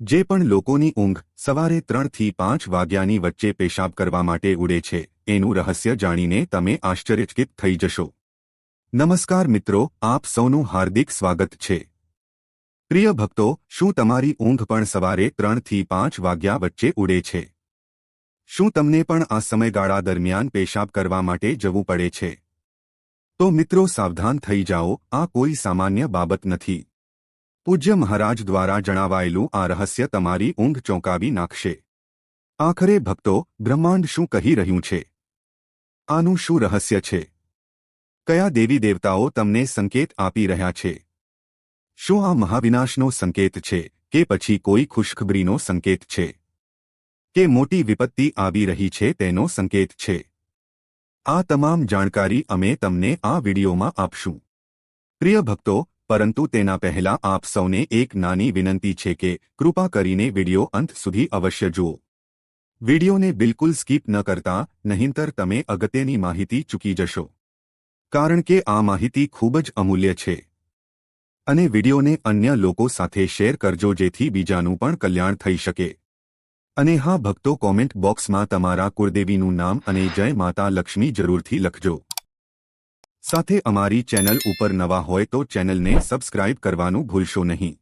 જે પણ લોકોની ઊંઘ સવારે ત્રણથી પાંચ વાગ્યાની વચ્ચે પેશાબ કરવા માટે ઉડે છે, એનું રહસ્ય જાણીને તમે આશ્ચર્યચકિત થઈ જશો. નમસ્કાર મિત્રો, આપ સૌનું હાર્દિક સ્વાગત છે. પ્રિય ભક્તો, શું તમારી ઊંઘ પણ સવારે ત્રણથી પાંચ વાગ્યા વચ્ચે ઉડે છે? શું તમને પણ આ સમયગાળા દરમિયાન પેશાબ કરવા માટે જવું પડે છે? તો મિત્રો સાવધાન થઈ જાઓ, આ કોઈ સામાન્ય બાબત નથી. પૂજ્ય મહારાજ દ્વારા જણાવાયેલું આ રહસ્ય તમારી ઊંઘ ચોંકાવી નાખશે. આખરે ભક્તો, બ્રહ્માંડ શું કહી રહ્યું છે? આનું શું રહસ્ય છે? કયા દેવી દેવતાઓ તમને સંકેત આપી રહ્યા છે? શું આ મહાવિનાશનો સંકેત છે કે પછી કોઈ ખુશખબરીનો સંકેત છે? કે મોટી વિપત્તિ આવી રહી છે તેનો સંકેત છે? આ તમામ જાણકારી અમે તમને આ વિડીયોમાં આપશું. પ્રિય ભક્તો પરંતુ તેના પહેલા આપ સૌને એક નાની વિનંતી છે કે કૃપા કરીને વિડિયો અંત સુધી અવશ્ય જુઓ. વિડિયોને બિલકુલ સ્કીપ ન કરતા, નહીંતર તમે અગત્યની માહિતી ચૂકી જશો. કારણ કે આ માહિતી ખૂબ જ અમૂલ્ય છે. અને વિડિયોને અન્ય લોકો સાથે શેર કરજો જેથી બીજાનું પણ કલ્યાણ થઈ શકે. અને હા, ભક્તો કોમેન્ટ બોક્સમાં તમારા કુળદેવીનું નામ અને જય માતા લક્ષ્મી જરૂરથી લખજો. સાથે અમારી ચેનલ ઉપર નવા હોય તો ચેનલને સબસ્ક્રાઇબ કરવાનું ભૂલશો નહીં.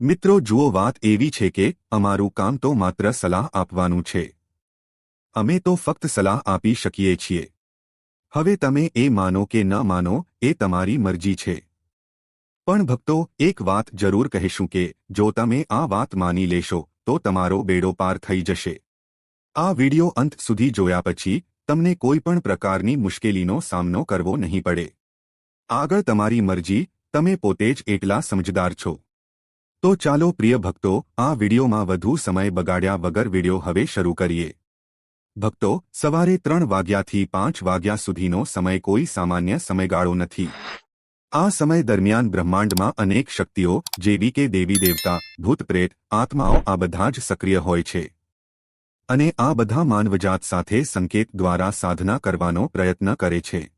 મિત્રો, જુઓ વાત એવી છે કે અમારું કામ તો માત્ર સલાહ આપવાનું છે. અમે તો ફક્ત સલાહ આપી શકીએ છીએ. હવે તમે એ માનો કે ન માનો, એ તમારી મરજી છે. પણ ભક્તો, એક વાત જરૂર કહેશું કે જો તમે આ વાત માની લેશો, તો તમારો બેડો પાર થઈ જશે. આ વિડિયો અંત સુધી જોયા પછી તમને કોઈ પણ પ્રકારની મુશ્કેલીનો સામનો કરવો નહીં પડે. આગળ તમારી મરજી, તમે પોતે જ એટલા સમજદાર છો. તો ચાલો પ્રિય ભક્તો, આ વિડીયોમાં વધુ સમય બગાડ્યા વગર વીડિયો હવે શરૂ કરીએ. ભક્તો, સવારે ત્રણ વાગ્યાથી પાંચ વાગ્યા સુધીનો સમય કોઈ સામાન્ય સમયગાળો નથી. આ સમય દરમિયાન બ્રહ્માંડમાં અનેક શક્તિઓ, જેવી કે દેવી દેવતા, ભૂત પ્રેત, આત્માઓ આ બધા જ સક્રિય હોય છે. અને આ બધા માનવજાત સાથે સંકેત દ્વારા સાધના કરવાનો પ્રયત્ન કરે છે.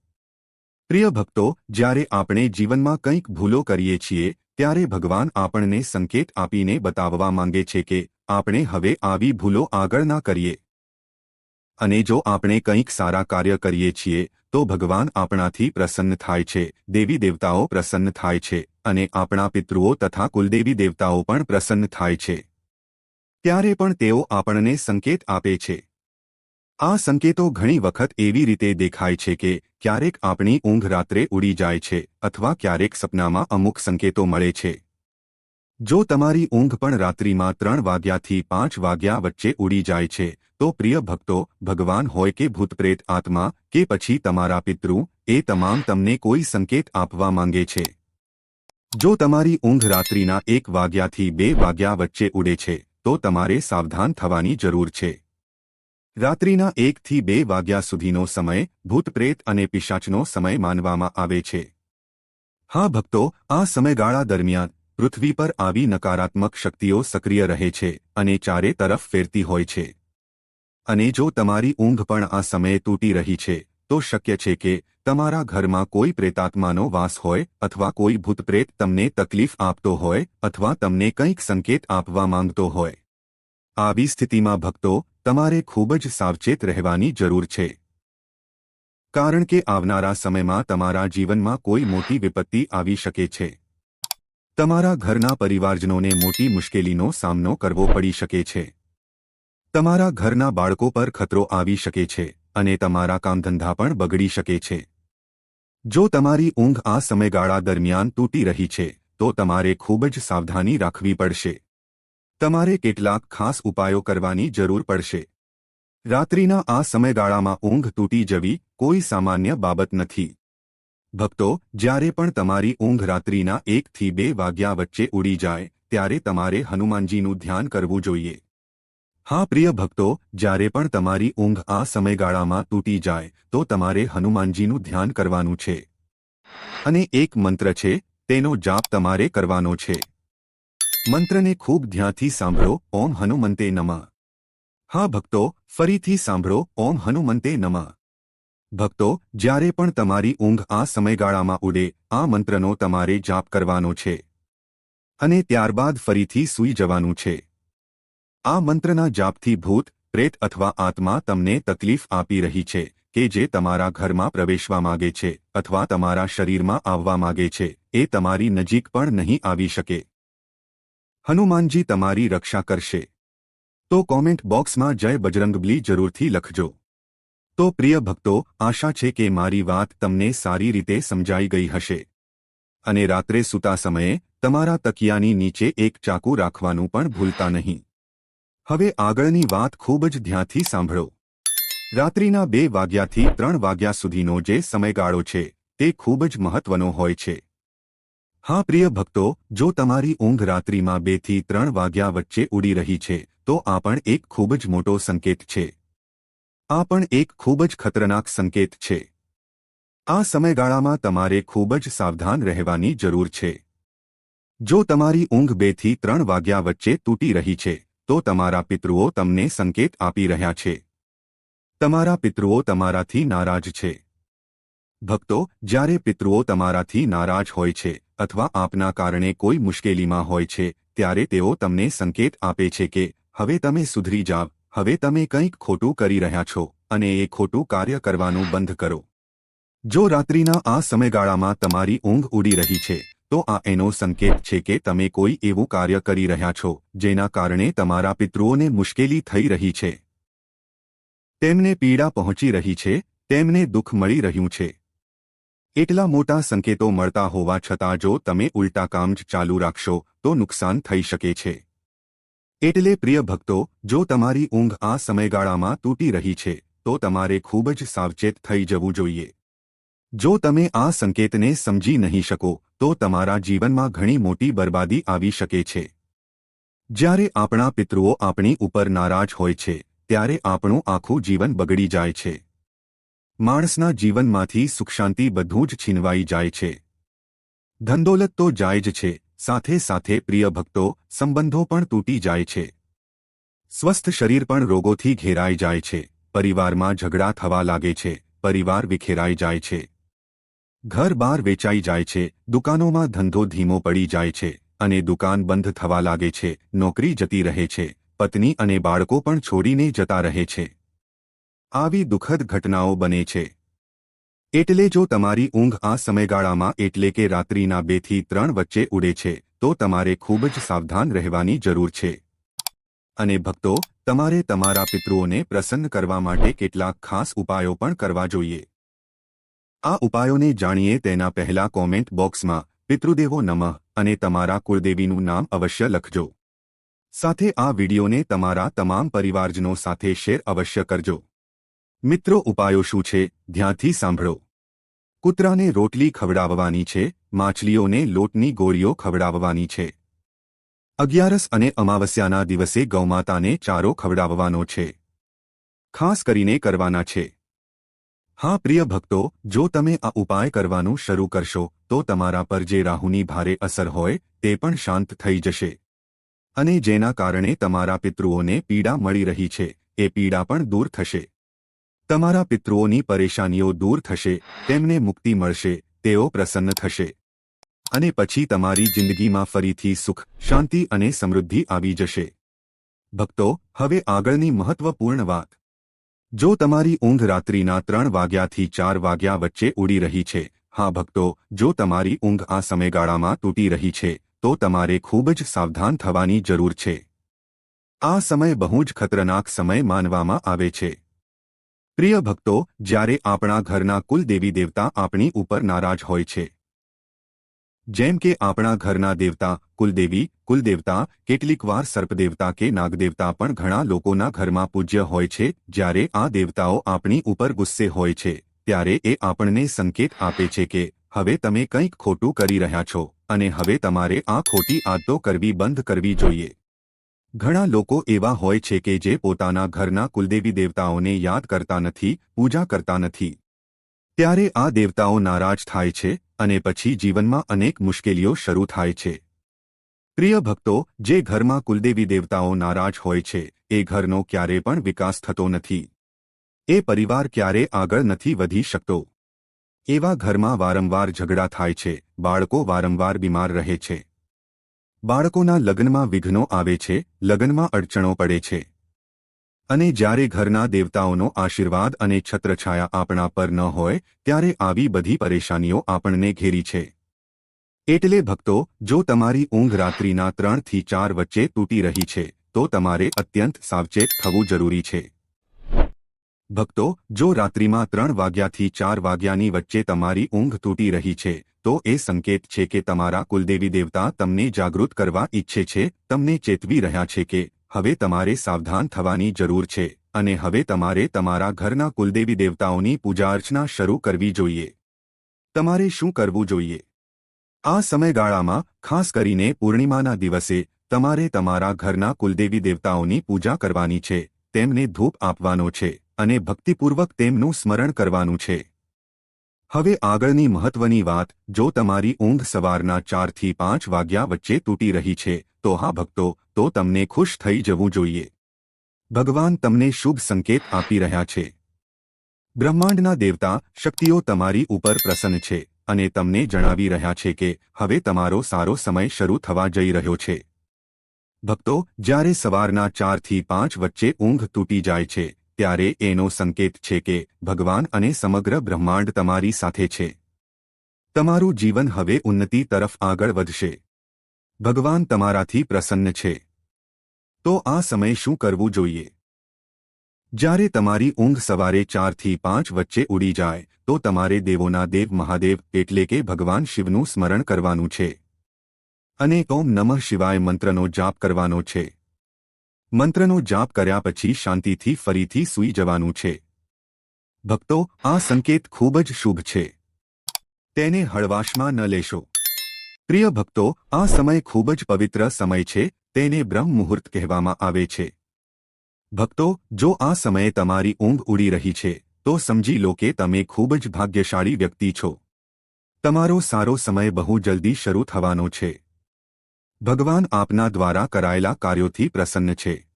પ્રિય ભક્તો, જ્યારે આપણે જીવનમાં કંઈક ભૂલો કરીએ છીએ, ત્યારે ભગવાન આપણને સંકેત આપીને બતાવવા માંગે છે કે, આપણે હવે આવી ભૂલો આગળ ના કરીએ. અને જો આપણે કંઈક સારા કાર્ય કરીએ છીએ, તો ભગવાન આપણાથી પ્રસન્ન થાય છે, દેવી દેવતાઓ પ્રસન્ન થાય છે, અને આપણા પિતૃઓ તથા કુલદેવી દેવતાઓ પણ પ્રસન્ન થાય છે. ત્યારે પણ તેઓ આપણને સંકેત આપે છે. આ સંકેતો ઘણી વખત એવી રીતે દેખાય છે કે ક્યારેક આપણી ઊંઘ રાત્રે ઉડી જાય છે અથવા ક્યારેક સપનામાં અમુક સંકેતો મળે છે. જો તમારી ઊંઘ પણ રાત્રિમાં ત્રણ વાગ્યાથી પાંચ વાગ્યા વચ્ચે ઉડી જાય છે, તો પ્રિય ભક્તો, ભગવાન હોય કે ભૂતપ્રેત આત્મા, કે પછી તમારા પિતૃ, એ તમામ તમને કોઈ સંકેત આપવા માંગે છે. જો તમારી ઊંઘ રાત્રિના એક વાગ્યાથી બે વાગ્યા વચ્ચે ઉડે છે તો તમારે સાવધાન થવાની જરૂર છે. રાત્રિના એકથી બે વાગ્યા સુધીનો સમય ભૂતપ્રેત અને પિશાચનો સમય માનવામાં આવે છે. હા ભક્તો, આ સમયગાળા દરમિયાન પૃથ્વી પર આવી નકારાત્મક શક્તિઓ સક્રિય રહે છે અને ચારે તરફ ફેરતી હોય છે. અને જો તમારી ઊંઘ પણ આ સમયે તૂટી રહી છે, તો શક્ય છે કે તમારા ઘરમાં કોઈ પ્રેતાત્માનો વાસ હોય અથવા કોઈ ભૂતપ્રેત તમને તકલીફ આપતો હોય અથવા તમને કંઈક સંકેત આપવા માંગતો હોય. આવી સ્થિતિમાં ભક્તો, તમારે ખૂબ જ સાવચેત રહેવાની જરૂર છે. કારણ કે આવનારા સમયમાં તમારા જીવનમાં કોઈ મોટી વિપત્તિ આવી શકે છે. તમારા ઘરના પરિવારજનોને મોટી મુશ્કેલીનો સામનો કરવો પડી શકે છે. તમારા ઘરના બાળકો પર ખતરો આવી શકે છે અને તમારા કામધંધા પણ બગડી શકે છે. જો તમારી ઊંઘ આ સમયગાળા દરમિયાન તૂટી રહી છે, તો તમારે ખૂબ જ સાવધાની રાખવી પડશે. તમારે કેટલાક ખાસ ઉપાયો કરવાની જરૂર પડશે. રાત્રિના આ સમયગાળામાં ઊંઘ તૂટી જવી કોઈ સામાન્ય બાબત નથી. ભક્તો, જ્યારે પણ તમારી ઊંઘ રાત્રિના એકથી બે વાગ્યા વચ્ચે ઉડી જાય, ત્યારે તમારે હનુમાનજીનું ધ્યાન કરવું જોઈએ. હા, પ્રિય ભક્તો, જ્યારે પણ તમારી ઊંઘ આ સમયગાળામાં તૂટી જાય, તો તમારે હનુમાનજીનું ધ્યાન કરવાનું છે. અને એક મંત્ર છે, તેનો જાપ તમારે કરવાનો છે. મંત્રને ખૂબ ધ્યાનથી સાંભળો, ઓમ હનુમંતે નમઃ. હા, ભક્તો, ફરીથી સાંભળો, ઓમ હનુમંતે નમઃ. ભક્તો, જ્યારે પણ તમારી ઊંઘ આ સમયગાળામાં ઉડે, આ મંત્રનો તમારે જાપ કરવાનો છે. અને ત્યારબાદ ફરીથી સૂઈ જવાનું છે. આ મંત્રના જાપથી ભૂત, પ્રેત અથવા આત્મા તમને તકલીફ આપી રહી છે, કે જે તમારા ઘરમાં પ્રવેશવા માગે છે, અથવા તમારા શરીરમાં આવવા માગે છે, એ તમારી નજીક પણ નહીં આવી શકે. હનુમાનજી તમારી રક્ષા કરશે. તો કોમેન્ટ બોક્સમાં જય બજરંગબલી જરૂરથી લખજો. તો પ્રિય ભક્તો, આશા છે કે મારી વાત તમને સારી રીતે સમજાઈ ગઈ હશે. અને રાત્રે સૂતા સમયે તમારા તકિયાની નીચે એક ચાકુ રાખવાનું પણ ભૂલતા નહીં. હવે આગળની વાત ખૂબ જ ધ્યાનથી સાંભળો. રાત્રિના બે વાગ્યાથી ત્રણ વાગ્યા સુધીનો જે સમયગાળો છે, તે ખૂબ જ મહત્વનો હોય છે. હા, પ્રિય ભક્તો, જો તમારી ઊંઘ રાત્રિમાં બેથી ત્રણ વાગ્યા વચ્ચે ઉડી રહી છે, તો આ પણ એક ખૂબ જ મોટો સંકેત છે. આ પણ એક ખૂબ જ ખતરનાક સંકેત છે. આ સમયગાળામાં તમારે ખૂબ જ સાવધાન રહેવાની જરૂર છે. જો તમારી ઊંઘ બેથી ત્રણ વાગ્યા વચ્ચે તૂટી રહી છે તો તમારા પિતૃઓ તમને સંકેત આપી રહ્યા છે. તમારા પિતૃઓ તમારાથી નારાજ છે. ભક્તો, જ્યારે પિતૃઓ તમારાથી નારાજ હોય છે અથવા આપના કારણે કોઈ મુશ્કેલીમાં હોય છે, ત્યારે તેઓ તમને સંકેત આપે છે કે, હવે તમે સુધરી જાવ, હવે તમે કંઈક ખોટું કરી રહ્યા છો અને એ ખોટું કાર્ય કરવાનું બંધ કરો. જો રાત્રિના આ સમયગાળામાં તમારી ઊંઘ ઉડી રહી છે તો આ એનો સંકેત છે કે તમે કોઈ એવું કાર્ય કરી રહ્યા છો, જેના કારણે તમારા પિતૃઓને મુશ્કેલી થઈ રહી છે. તેમને પીડા પહોંચી રહી છે, તેમને દુઃખ મળી રહ્યું છે. એટલા મોટા સંકેતો મળતા હોવા છતાં જો તમે ઉલટા કામ જ ચાલુ રાખશો, તો નુકસાન થઈ શકે છે. એટલે પ્રિય ભક્તો, જો તમારી ઊંઘ આ સમયગાળામાં તૂટી રહી છે, તો તમારે ખૂબ જ સાવચેત થઈ જવું જોઈએ. જો તમે આ સંકેતને સમજી નહીં શકો તો તમારા જીવનમાં ઘણી મોટી બરબાદી આવી શકે છે. જ્યારે આપણા પિતૃઓ આપણી ઉપર નારાજ હોય છે, ત્યારે આપણું આખું જીવન બગડી જાય છે. માણસના જીવનમાંથી સુખશાંતિ બધું જ છીનવાઈ જાય છે. ધંદોલત તો જાય જ છે, સાથે સાથે પ્રિય ભક્તો, સંબંધો પણ તૂટી જાય છે. સ્વસ્થ શરીર પણ રોગોથી ઘેરાઈ જાય છે, પરિવારમાં ઝઘડા થવા લાગે છે, પરિવાર વિખેરાઈ જાય છે. ઘર બહાર વેચાઈ જાય છે, દુકાનોમાં ધંધો ધીમો પડી જાય છે અને દુકાન બંધ થવા લાગે છે, નોકરી જતી રહે છે, પત્ની અને બાળકો પણ છોડીને જતા રહે છે. આવી દુઃખદ ઘટનાઓ બને છે. એટલે જો તમારી ઊંઘ આ સમયગાળામાં એટલે કે રાત્રિના બેથી ત્રણ વચ્ચે ઉડે છે, તો તમારે ખૂબ જ સાવધાન રહેવાની જરૂર છે. અને ભક્તો, તમારે તમારા પિતૃઓને પ્રસન્ન કરવા માટે કેટલાક ખાસ ઉપાયો પણ કરવા જોઈએ. આ ઉપાયોને જાણીએ તેના પહેલા કોમેન્ટ બોક્સમાં, પિતૃદેવો નમઃ અને તમારા કુળદેવીનું નામ અવશ્ય લખજો. સાથે આ વિડીયોને તમારા તમામ પરિવારજનો સાથે શેર અવશ્ય કરજો. મિત્રો, ઉપાયો શું છે? ધ્યાનથી સાંભળો. કૂતરાને રોટલી ખવડાવવાની છે, માછલીઓને લોટની ગોળીઓ ખવડાવવાની છે. અગિયારસ અને અમાવસ્યાના દિવસે ગૌમાતાને ચારો ખવડાવવાનો છે. ખાસ કરીને કરવાના છે. હા, પ્રિય ભક્તો, જો તમે આ ઉપાય કરવાનું શરૂ કરશો, તો તમારા પર જે રાહુની ભારે અસર હોય, તે પણ શાંત થઈ જશે. અને જેના કારણે તમારા પિતૃઓને પીડા મળી રહી છે, એ પીડા પણ દૂર થશે. તમારા પિતૃઓની પરેશાનીઓ દૂર થશે, તેમને મુક્તિ મળશે, તેઓ પ્રસન્ન થશે. અને પછી તમારી જિંદગીમાં ફરીથી સુખ, શાંતિ અને સમૃદ્ધિ આવી જશે. ભક્તો, હવે આગળની મહત્વપૂર્ણ વાત. જો તમારી ઊંઘ રાત્રિના ત્રણ વાગ્યાથી ચાર વાગ્યા વચ્ચે ઉડી રહી છે, હા ભક્તો, જો તમારી ઊંઘ આ સમયગાળામાં તૂટી રહી છે, તો તમારે ખૂબ જ સાવધાન થવાની જરૂર છે. આ સમય બહુ જ ખતરનાક સમય માનવામાં આવે છે. પ્રિય ભક્તો, જ્યારે આપણા ઘરના કુલ દેવી દેવતા આપણી ઉપર નારાજ હોય છે જેમ કે આપણા ઘરના દેવતા, કુલદેવી, કુલદેવતા કેટલીકવાર સર્પદેવતા કે નાગદેવતા પણ ઘણા લોકોના ઘરમાં પૂજ્ય હોય છે, જ્યારે આ દેવતાઓ આપણી ઉપર ગુસ્સે હોય છે, ત્યારે એ આપણને સંકેત આપે છે કે, હવે તમે કંઈક ખોટું કરી રહ્યા છો, અને હવે તમારે આ ખોટી આદતો કરવી બંધ કરવી જોઈએ. ઘણા લોકો એવા હોય છે કે જે પોતાના ઘરના કુલદેવી દેવતાઓને યાદ કરતા નથી, પૂજા કરતા નથી. ત્યારે આ દેવતાઓ નારાજ થાય છે અને પછી જીવનમાં અનેક મુશ્કેલીઓ શરૂ થાય છે. પ્રિય ભક્તો, જે ઘરમાં કુલદેવી દેવતાઓ નારાજ હોય છે, એ ઘરનો ક્યારે પણ વિકાસ થતો નથી. એ પરિવાર ક્યારે આગળ નથી વધી શકતો. એવા ઘરમાં વારંવાર ઝઘડા થાય છે, બાળકો વારંવાર બીમાર રહે છે. બાળકોના લગ્નમાં વિઘ્નો આવે છે, લગ્નમાં અડચણો પડે છે. અને જ્યારે ઘરના દેવતાઓનો આશીર્વાદ અને છત્રછાયા આપણા પર ન હોય, ત્યારે આવી બધી પરેશાનીઓ આપણને ઘેરી છે. એટલે ભક્તો, જો તમારી ઊંઘ રાત્રિના ત્રણથી ચાર વચ્ચે તૂટી રહી છે, તો તમારે અત્યંત સાવચેત થવું જરૂરી છે. ભક્તો, જો રાત્રિમાં ત્રણ વાગ્યાથી ચાર વાગ્યાની વચ્ચે તમારી ઊંઘ તૂટી રહી છે, તો એ સંકેત છે કે તમારા કુલદેવી દેવતા તમને જાગૃત કરવા ઈચ્છે છે, તમને ચેતવી રહ્યા છે કે હવે તમારે સાવધાન થવાની જરૂર છે અને હવે તમારે તમારા ઘરના કુલદેવી દેવતાઓની પૂજા અર્ચના શરૂ કરવી જોઈએ. તમારે શું કરવું જોઈએ? આ સમયગાળામાં, ખાસ કરીને પૂર્ણિમાના દિવસે, તમારે તમારા ઘરના કુલદેવી દેવતાઓની પૂજા કરવાની છે, તેમને ધૂપ આપવાનો છે અને ભક્તિપૂર્વક તેમનું સ્મરણ કરવાનું છે. હવે આગળની મહત્વની વાત, જો તમારી ઊંઘ સવારના ચારથી પાંચ વાગ્યા વચ્ચે તૂટી રહી છે, તો હા ભક્તો તો તમને ખુશ થઈ જવું જોઈએ. ભગવાન તમને શુભ સંકેત આપી રહ્યા છે. બ્રહ્માંડના દેવતા શક્તિઓ તમારી ઉપર પ્રસન્ન છે અને તમને જણાવી રહ્યા છે કે હવે તમારો સારો સમય શરૂ થવા જઈ રહ્યો છે. ભક્તો, જ્યારે સવારના ચારથી પાંચ વચ્ચે ઊંઘ તૂટી જાય છે, ત્યારે એનો સંકેત છે કે ભગવાન અને સમગ્ર બ્રહ્માંડ તમારી સાથે છે. તમારું જીવન હવે ઉન્નતિ તરફ આગળ વધશે. ભગવાન તમારાથી પ્રસન્ન છે. તો આ સમય શું કરવું જોઈએ? જ્યારે તમારી ઊંઘ સવારે ચારથી પાંચ વચ્ચે ઉડી જાય, તો તમારે દેવોના દેવ મહાદેવ એટલે કે ભગવાન શિવનું સ્મરણ કરવાનું છે. અને ઓમ નમઃ શિવાય મંત્રનો જાપ કરવાનો છે. મંત્રનો જાપ કર્યા પછી શાંતિથી ફરીથી સૂઈ જવાનું છે. ભક્તો, આ સંકેત ખૂબ જ શુભ છે. તેને હળવાશમાં ન લેશો. પ્રિય ભક્તો, આ સમય ખૂબ જ પવિત્ર સમય છે, તેને બ્રહ્મ મુહૂર્ત કહેવામાં આવે છે. ભક્તો, જો આ સમયે તમારી ઊંઘ ઉડી રહી છે, તો સમજી લો કે તમે ખૂબ જ ભાગ્યશાળી વ્યક્તિ છો. તમારો સારો સમય બહુ જલ્દી શરૂ થવાનો છે. ભગવાન આપના દ્વારા કરાયેલા કાર્યોથી પ્રસન્ન છે.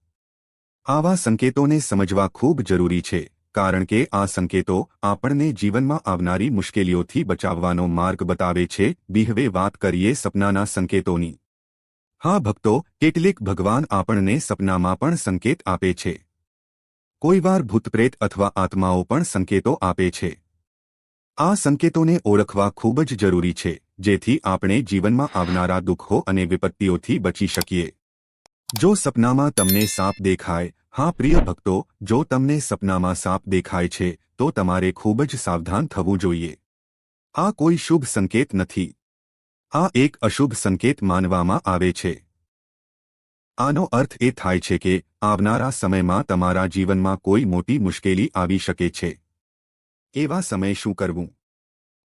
આવા સંકેતોને સમજવા ખૂબ જરૂરી છે. કારણ કે આ સંકેતો આપણને જીવનમાં આવનારી મુશ્કેલીઓથી બચાવવાનો માર્ગ બતાવે છે. બિહવે વાત કરીએ સપનાના સંકેતોની. હા ભક્તો, કેટલીક ભગવાન આપણને સપનામાં પણ સંકેત આપે છે. કોઈવાર ભૂતપ્રેત અથવા આત્માઓ પણ સંકેતો આપે છે. આ સંકેતોને ઓળખવા ખૂબ જ જરૂરી છે, જેથી આપણે જીવનમાં આવનારા દુઃખો અને વિપત્તિઓથી બચી શકીએ. જો સપનામાં તમને સાપ દેખાય હા, પ્રિય ભક્તો, જો તમને સપનામાં સાપ દેખાય છે, તો તમારે ખૂબ જ સાવધાન થવું જોઈએ. આ કોઈ શુભ સંકેત નથી. આ એક અશુભ સંકેત માનવામાં આવે છે. આનો અર્થ એ થાય છે કે, આવનારા સમયમાં તમારા જીવનમાં કોઈ મોટી મુશ્કેલી આવી શકે છે. એવા સમયે શું કરવું?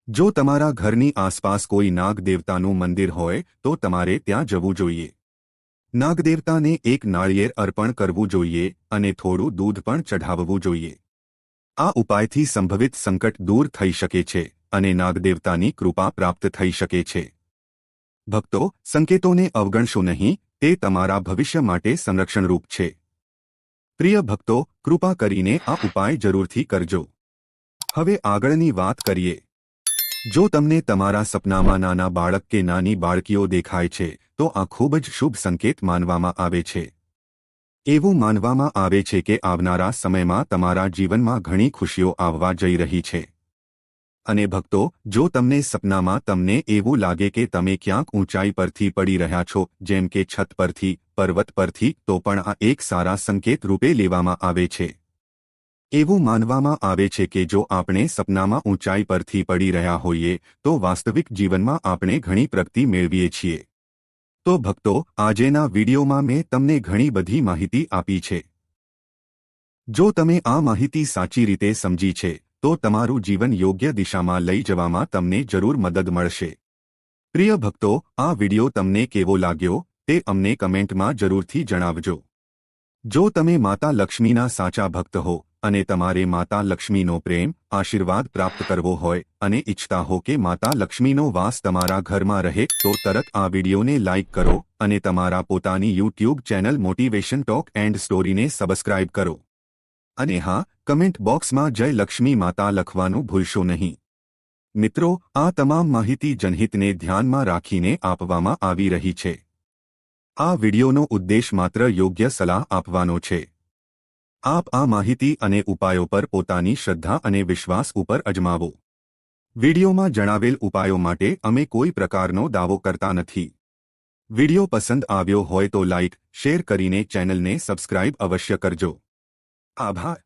જો તમારા ઘરની આસપાસ કોઈ નાગદેવતાનું મંદિર હોય, તો તમારે ત્યાં જવું જોઈએ. નાગદેવતાને એક નાળિયેર અર્પણ કરવું જોઈએ અને થોડું દૂધ પણ ચઢાવવું જોઈએ. આ ઉપાયથી સંભવિત સંકટ દૂર થઈ શકે છે અને નાગદેવતાની કૃપા પ્રાપ્ત થઈ શકે છે. ભક્તો, સંકેતોને અવગણશો નહીં, તે તમારા ભવિષ્ય માટે સંરક્ષણરૂપ છે. પ્રિય ભક્તો, કૃપા કરીને આ ઉપાય જરૂરથી કરજો. હવે આગળની વાત કરીએ. જો તમને તમારા સપનામાં નાના બાળક કે નાની બાળકીઓ દેખાય છે, તો આ ખૂબ જ શુભ સંકેત માનવામાં આવે છે. એવું માનવામાં આવે છે કે આવનારા સમયમાં તમારા જીવનમાં ઘણી ખુશીઓ આવવા જઈ રહી છે. અને ભક્તો, જો તમને સપનામાં તમને એવું લાગે કે તમે ક્યાંક ઊંચાઈ પરથી પડી રહ્યા છો, જેમ કે છત પરથી, પર્વત પરથી, તો પણ આ એક સારા સંકેત રૂપે લેવામાં આવે છે. એવું માનવામાં આવે છે કે જો આપણે સપનામાં ઊંચાઈ પરથી પડી રહ્યા હોઈએ, તો વાસ્તવિક જીવનમાં આપણે ઘણી પ્રગતિ મેળવીએ છીએ. તો ભક્તો, આજેના વિડીયોમાં મેં તમને ઘણી બધી માહિતી આપી છે. જો તમે આ માહિતી સાચી રીતે સમજી છે, તો તમારું જીવન યોગ્ય દિશામાં લઈ જવામાં તમને જરૂર મદદ મળશે. પ્રિય ભક્તો, આ વીડિયો તમને કેવો લાગ્યો, તે અમને કમેન્ટમાં જરૂરથી જણાવજો. જો તમે માતા લક્ષ્મીના સાચા ભક્ત હો અને તમારે માતા લક્ષ્મીનો પ્રેમ, આશીર્વાદ પ્રાપ્ત કરવો હોય અને ઇચ્છતા હો કે માતા લક્ષ્મીનો વાસ તમારા ઘરમાં રહે, તો તરત આ વિડીયોને લાઇક કરો અને તમારા પોતાની YouTube channel motivation talk and સ્ટોરીને subscribe કરો. અને હા, કમેન્ટ બોક્સમાં જય લક્ષ્મી માતા લખવાનું ભૂલશો નહીં. મિત્રો, આ તમામ માહિતી જનહિતને ધ્યાનમાં રાખીને આપવામાં આવી રહી છે. આ વિડિયોનો ઉદ્દેશ માત્ર યોગ્ય સલાહ આપવાનો છે. આપ આ માહિતી અને ઉપાયો પર પોતાની શ્રદ્ધા અને વિશ્વાસ ઉપર અજમાવો. વિડિયોમાં જણાવેલ ઉપાયો માટે અમે કોઈ પ્રકારનો દાવો કરતા નથી. વિડિયો પસંદ આવ્યો હોય તો લાઇક શેર કરીને ચેનલને સબસ્ક્રાઇબ અવશ્ય કરજો. આભાર.